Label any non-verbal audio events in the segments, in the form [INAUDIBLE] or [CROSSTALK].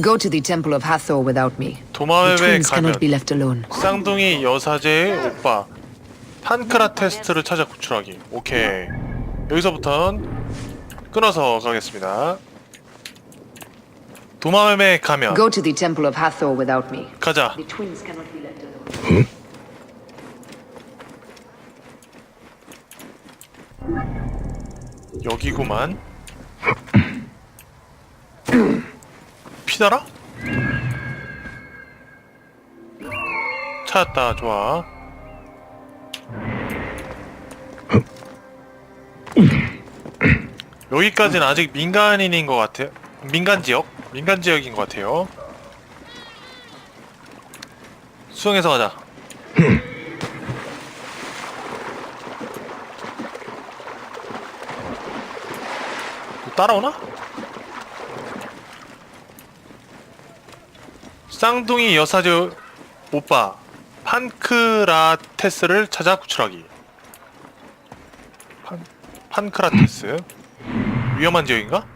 Go to the Temple of Hathor without me. The 도마뱀에 twins 가면 cannot be left alone. 쌍둥이 여사제의 오빠 판크라테스트를 찾아 구출하기. 오케이. 여기서부터는 끊어서 가겠습니다. 도마뱀에 가면 Go to the Temple of Hathor without me. 가자. The twins cannot be left alone. 여기구만. 피달아? 찾았다. 좋아. 여기까지는 아직 민간인인 것 같아요. 민간 지역? 민간 지역인 것 같아요. 수영해서 가자. 따라오나? 쌍둥이 여사제 오빠 판크라테스를 찾아 구출하기. 판 판크라테스 위험한 지역인가?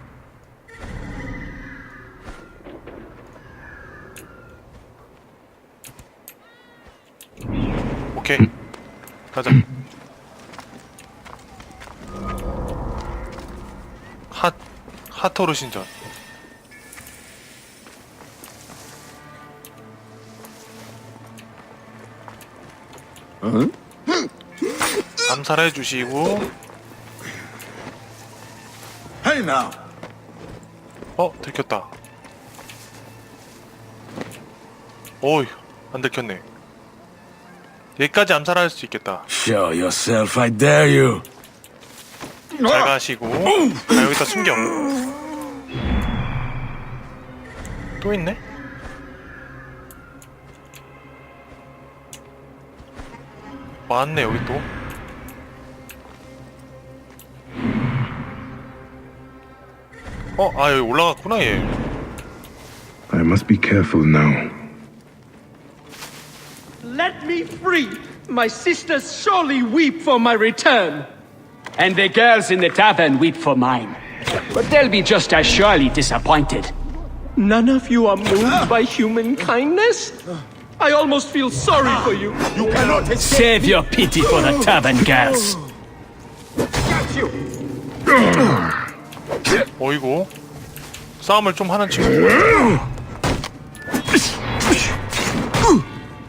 오케이 가자. 핫 하토르 신전. 암살해 주시고 Hey now. 어 들켰다. 어이 안 들켰네. 여기까지 암살할 수 있겠다. Show yourself, I dare you. 잘 가시고 아 여기다 숨겨. 또 있네? 맞네 여기 또. 어, 아 여기 올라갔구나 얘. I must be careful now. Let me free! My sisters surely weep for my return. And the girls in the tavern weep for mine. But they'll be just as surely disappointed. None of you are moved by human kindness? I almost feel sorry for you. You cannot escape. Save your pity for the tavern girls. Got you. 어이구. 싸움을 좀 하는 친구.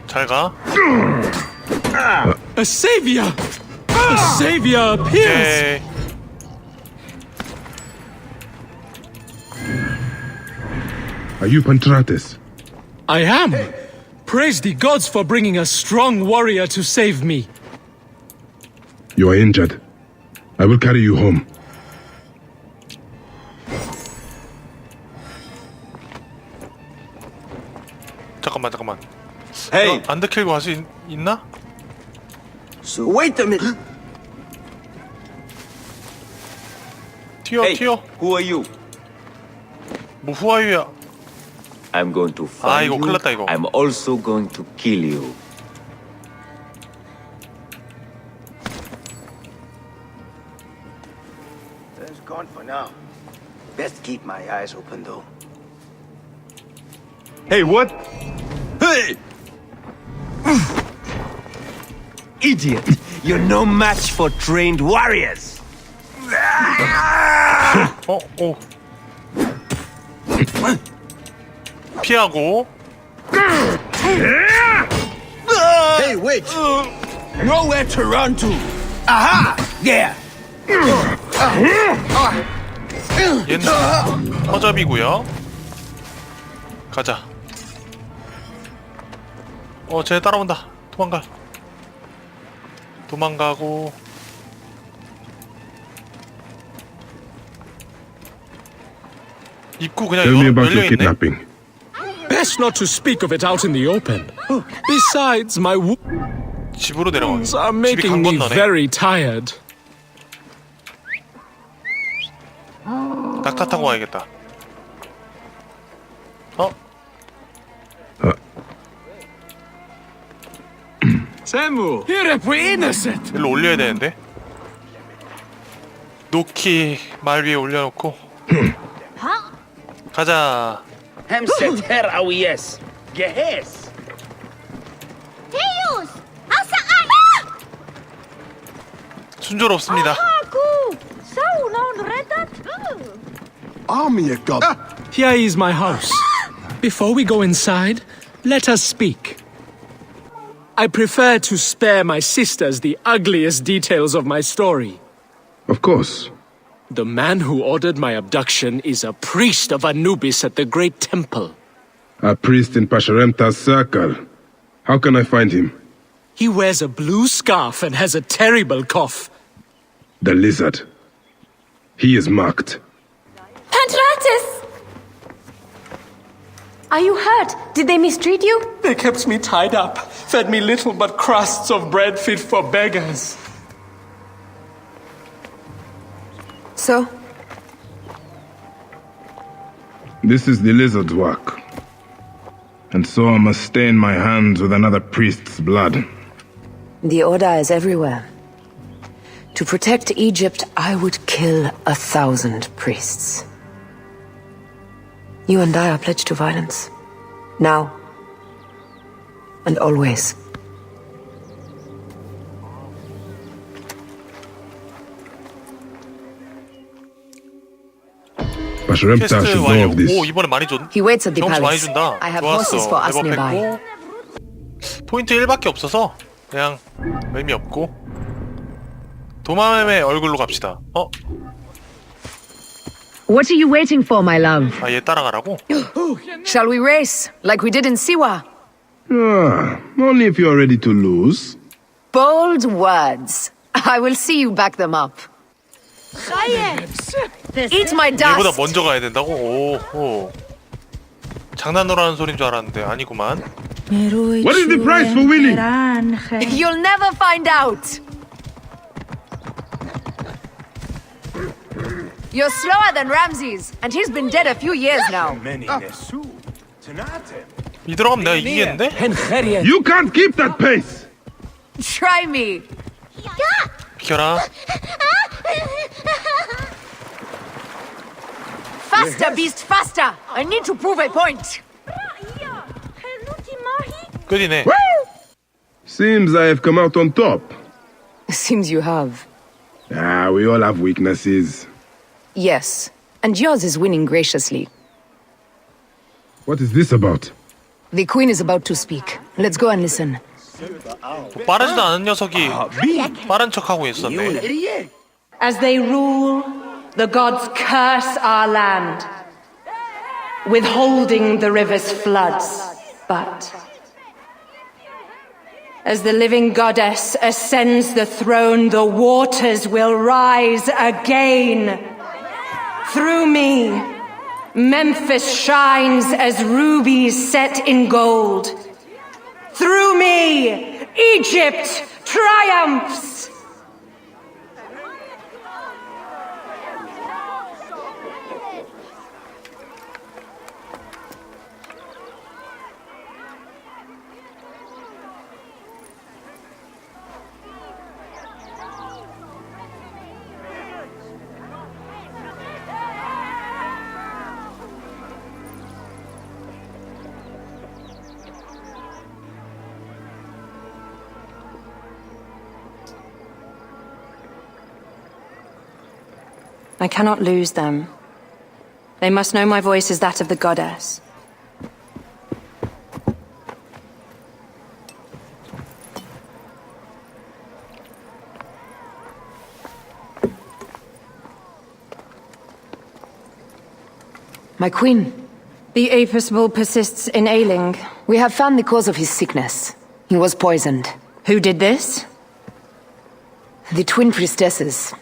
잘 가. A savior! A savior appears! 예. Are you Pantrates? I am. Praise the gods for bringing a strong warrior to save me. You are injured. I will carry you home. 잠깐만 잠깐만. Hey, 어, 안 들키고 갈 수 있나? so wait a minute. 튀어 Hey, 튀어. who are you? 뭐 후아유야. I'm going to 아, find 이거 you. 큰일 났다, 이거. I'm also going to kill you. It's gone for now. Best keep my eyes open, though. Hey, what? Hey! Idiot! You're no match for trained warriors! [LAUGHS] 어 오. 피하고. Hey, wait! Nowhere to run to! Aha! There! 얘는 허접이고요. 가자. 어, 쟤 따라온다. 도망가. 도망가고. 입구 그냥 Tell me 열, about your 열려 있네. kidnapping. Best not to speak of it out in the open. Besides, my 집으로 내려가. wounds are 집이 강 making me 건너네. very tired. 낙타 타고 가야겠다. 어? Samu! You're a innocent. 일로 올려야 되는데. 놓기 말 위에 올려놓고. 가자. Hemset her awiyes. Gehes. Teus! Asaan? 순조롭습니다. Aku! Saan on redat? Army of God. Here is my house. Before we go inside, let us speak. I prefer to spare my sisters the ugliest details of my story. Of course. The man who ordered my abduction is a priest of Anubis at the Great Temple. A priest in Pasharemta's circle. How can I find him? He wears a blue scarf and has a terrible cough. The lizard. He is marked. Pantratus! Are you hurt? Did they mistreat you? They kept me tied up, fed me little but crusts of bread fit for beggars. So, This is the lizard's work. And so I must stain my hands with another priest's blood. the Order is everywhere. To protect Egypt, I would kill a thousand priests. You and I are pledged to violence. Now. And always. Pasharemta 퀘스트 should know 완료. of this. 오 이번에 많이 줬. He waits at the 경험치 많이 palace. 준다. I have horses for us 좋았어. nearby. 레벨업했고 포인트 1밖에 없어서 그냥 의미 없고 도마뱀의 얼굴로 갑시다. 어? What are you waiting for, my love? 아 얘 따라가라고? Shall we race, like we did in Siwa? Ah, only if you are ready to lose. Bold words. I will see you back them up. Eat my 얘보다 dust! 먼저 가야 된다고? 오, 오. 장난으로 하는 소린 줄 알았는데 아니구만. What is the price for winning? You'll never find out! You're slower than Ramses, and he's been dead a few years now. 이 들어가면 내가 이기겠는데? You can't keep that pace! Try me. 비켜라. Faster, beast, faster! I need to prove a point. 끝이네. Seems I have come out on top. Seems you have. Ah, we all have weaknesses. Yes, and yours is winning graciously. What is this about? The queen is about to speak. Let's go and listen. 빠르지도 않은 녀석이 빠른 척하고 있었네. As they rule, the gods curse our land, withholding the river's floods. But as the living goddess ascends the throne, the waters will rise again. Through me, Memphis shines as rubies set in gold. Through me, Egypt triumphs! I cannot lose them. They must know my voice is that of the goddess. My queen, The Apis bull persists in ailing. we have found the cause of his sickness. He was poisoned. Who did this? The twin priestesses.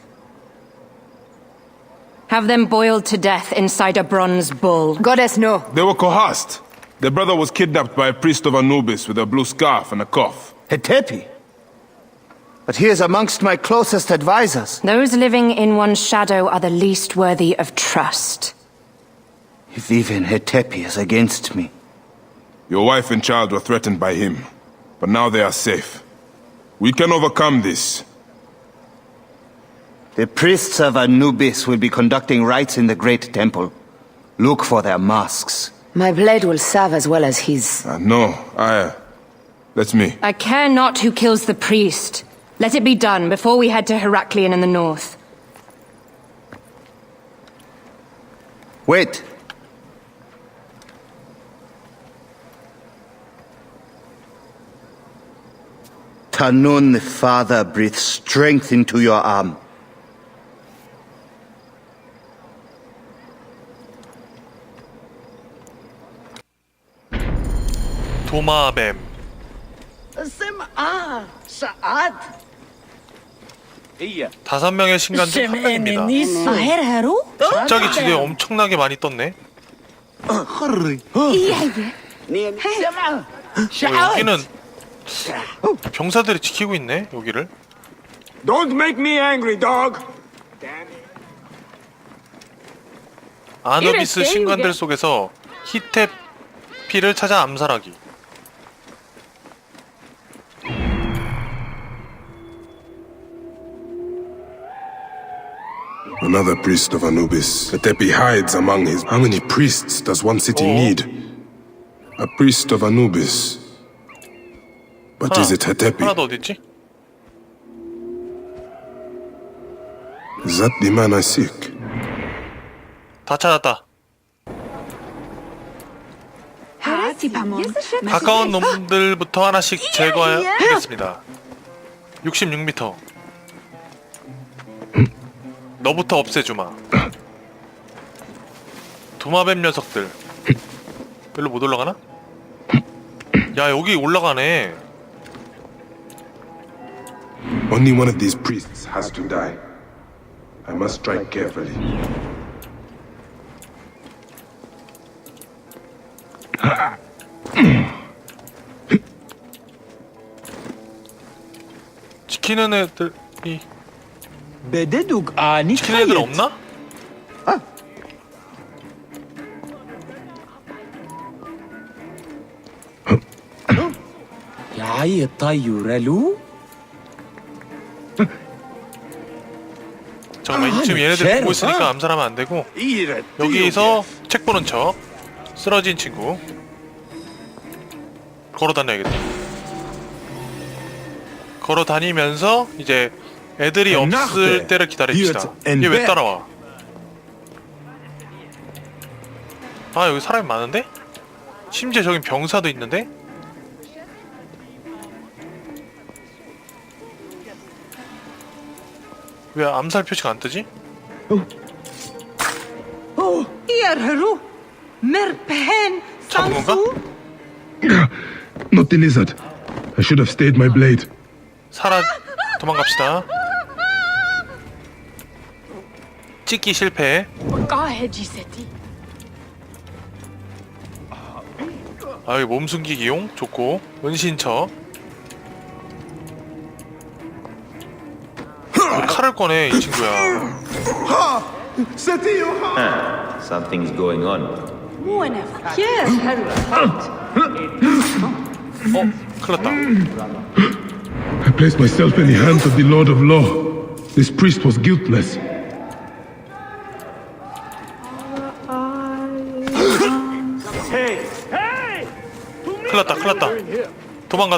Have them boiled to death inside a bronze bull. Goddess, no. They were coerced. Their brother was kidnapped by a priest of Anubis with a blue scarf and a cough. Hetepi. But he is amongst my closest advisors. Those living in one's shadow are the least worthy of trust. If even Hetepi is against me. Your wife and child were threatened by him, but now they are safe. We can overcome this. The priests of Anubis will be conducting rites in the great temple. Look for their masks. My blade will serve as well as his. Uh, no, I. That's me. I care not who kills the priest. Let it be done before we head to Heraklion in the north. Wait. Tanun the Father breathes strength into your arm. 도마뱀. 다섯 명의 신관들 한 명입니다. 갑자기 지금 엄청나게 많이 떴네. 어, 여기는 병사들이 지키고 있네 여기를. Don't make me angry, dog. 아누비스 신관들 속에서 히테피를 찾아 암살하기. Another priest of Anubis. Tepepi hides among his. How many priests does one city Oh. need? A priest of Anubis. But is it Hetepi? 하나 더 어딨지? Is that the man I seek? 다 찾았다. 가까운 놈들부터 하나씩 제거하겠습니다. 66m. 너부터 없애주마. 도마뱀 녀석들. 별로 못 올라가나? 야 여기 올라가네. Only one of these priests has to die. I must strike carefully. 지키는 애들이 Ani 지키는 애들 없나? 야이 타유레루? 잠깐만 지금 얘네들 보고 있으니까 암살하면 안 되고 여기서 책 보는 척 쓰러진 친구 걸어 다녀야겠다. 걸어 다니면서 이제 애들이 없을 때를 기다립시다 얘 왜 따라와 아 여기 사람이 많은데? 심지어 저긴 병사도 있는데? 왜 암살 표시가 안 뜨지? 잡은 건가? [CLEARS THROAT] Not the lizard. I should have stayed my blade. 살아 도망갑시다. 찍기 실패. 아 여기 몸 숨기기용 좋고 은신처. 왜 칼을 꺼내 이 친구야. Something's going on. 어 큰일 났다. I placed myself in the hands of the Lord of Law. This priest was guiltless.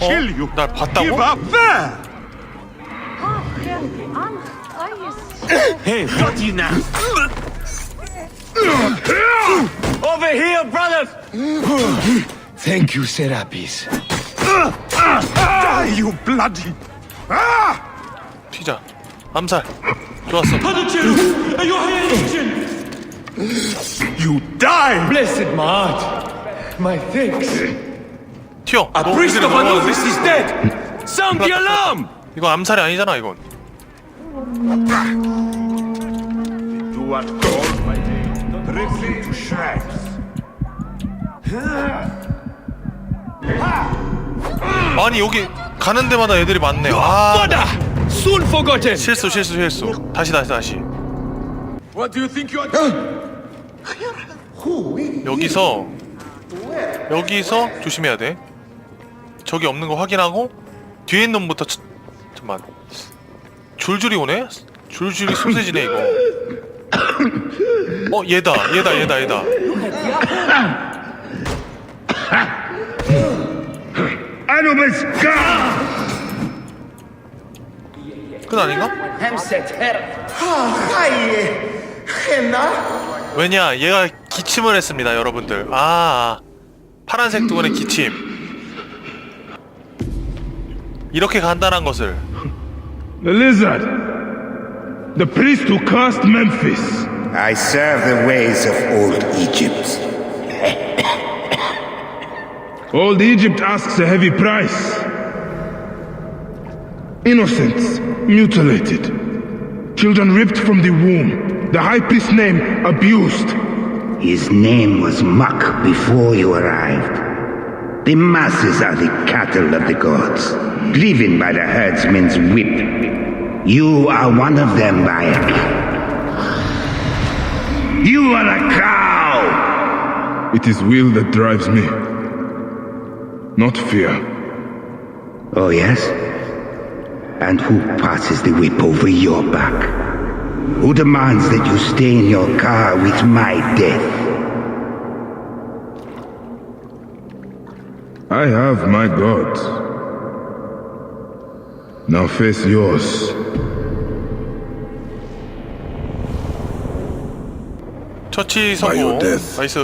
어? 날 봤다고? Hey, got you now. Over here, brothers! Thank you, Serapis. Die, you bloody! 튀자. 암살. 좋았어. You die! Blessed Maat. My thanks. 튀어. 너 우리를 of 넘어가는데? Anubis is dead! Sound the alarm! 이거 암살이 아니잖아 이건. Do what God rip you to shreds. 아니 여기 가는 데마다 애들이 많네. 아 Mother! Soon forgotten! 실수 실수 실수. 다시 다시 다시. What do you think you are 여기서 여기서 조심해야 돼. 저기 없는 거 확인하고 뒤에 있는 놈부터 치... 잠만. 줄줄이 오네. 줄줄이 소세지네 이거. 어 얘다 얘다 얘다 얘다. Anubis 끝 아닌가? 왜냐 얘가 기침을 했습니다 여러분들 아 파란색 두건의 기침 이렇게 간단한 것을 The lizard. The priest who cursed Memphis. I serve the ways of old Egypt. Old Egypt asks a heavy price. Innocents mutilated. Children ripped from the womb. The high priest's name abused. His name was Muck before you arrived. The masses are the cattle of the gods, driven by the herdsman's whip. You are one of them, Bayek. You are a cow! It is will that drives me, not fear. Oh, yes? And who passes the whip over your back? Who demands that you stay in your car with my death? I have my gods. Now face yours. 처치 By your 성공 death. 나이스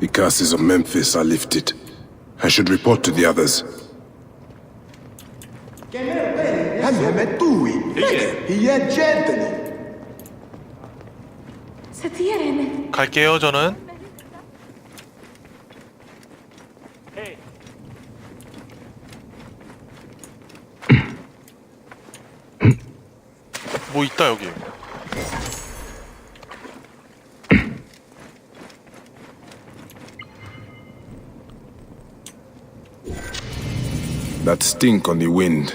The curses of Memphis are lifted. I should report to the others. 갈게요 저는 뭐 있다 여기 That stink on the wind.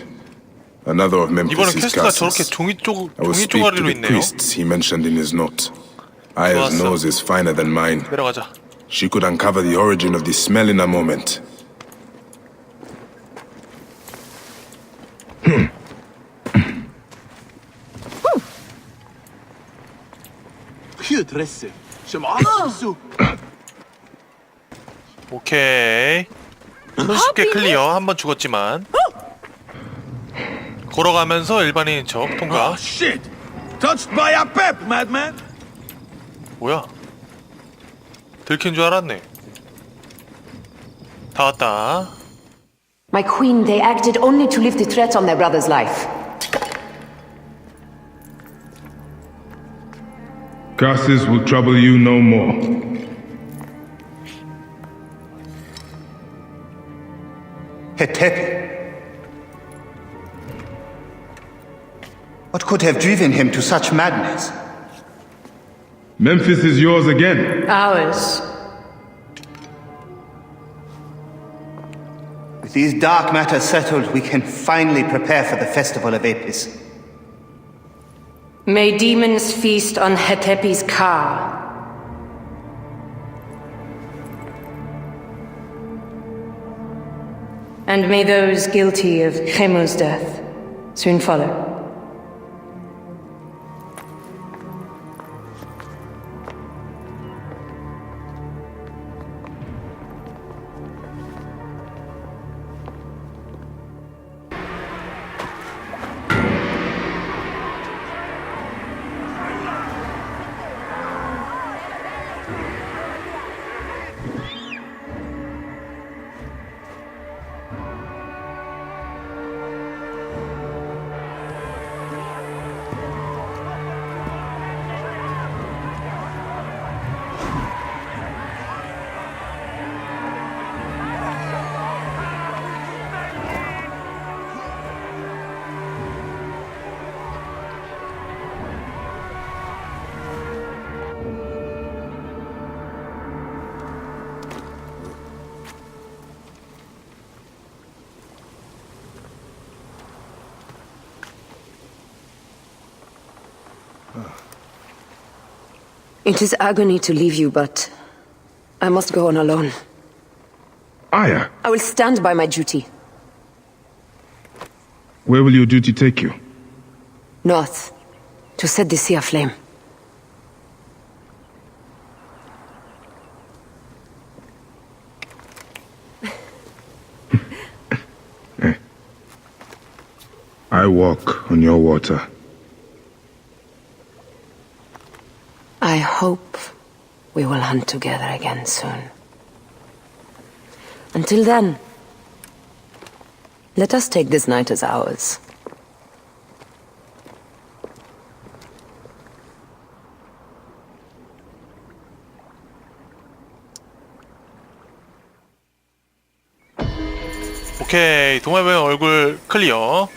Another of 이번엔 Memphis's 퀘스트가 저렇게 curses. 종이 쪼 I will 종이 speak to 쪼가리로 the 있네요 priests he mentioned in his note. Aya's 좋았어. nose is finer than mine. 내려가자 She could uncover the origin of the smell in a moment. 오케이 손쉽게 클리어 한 번 죽었지만 걸어가면서 일반인인 척 통과 Shit! Touched by a pep, madman! 뭐야 들킨 줄 알았네 다 왔다 My queen, they acted only to lift the threat on their brother's life. Curses will trouble you no more. Hetepi. What could have driven him to such madness? Memphis is yours again. Ours. With these dark matters settled, we can finally prepare for the festival of Apis. May demons feast on Hetepi's car. And may those guilty of Chemo's death soon follow. It is agony to leave you, but I must go on alone. Aya, I will stand by my duty. where will your duty take you? North, to set the sea aflame. [LAUGHS] Eh. I walk on your water. I hope we will hunt together again soon. Until then, let us take this night as ours. 오케이 동아병 얼굴 클리어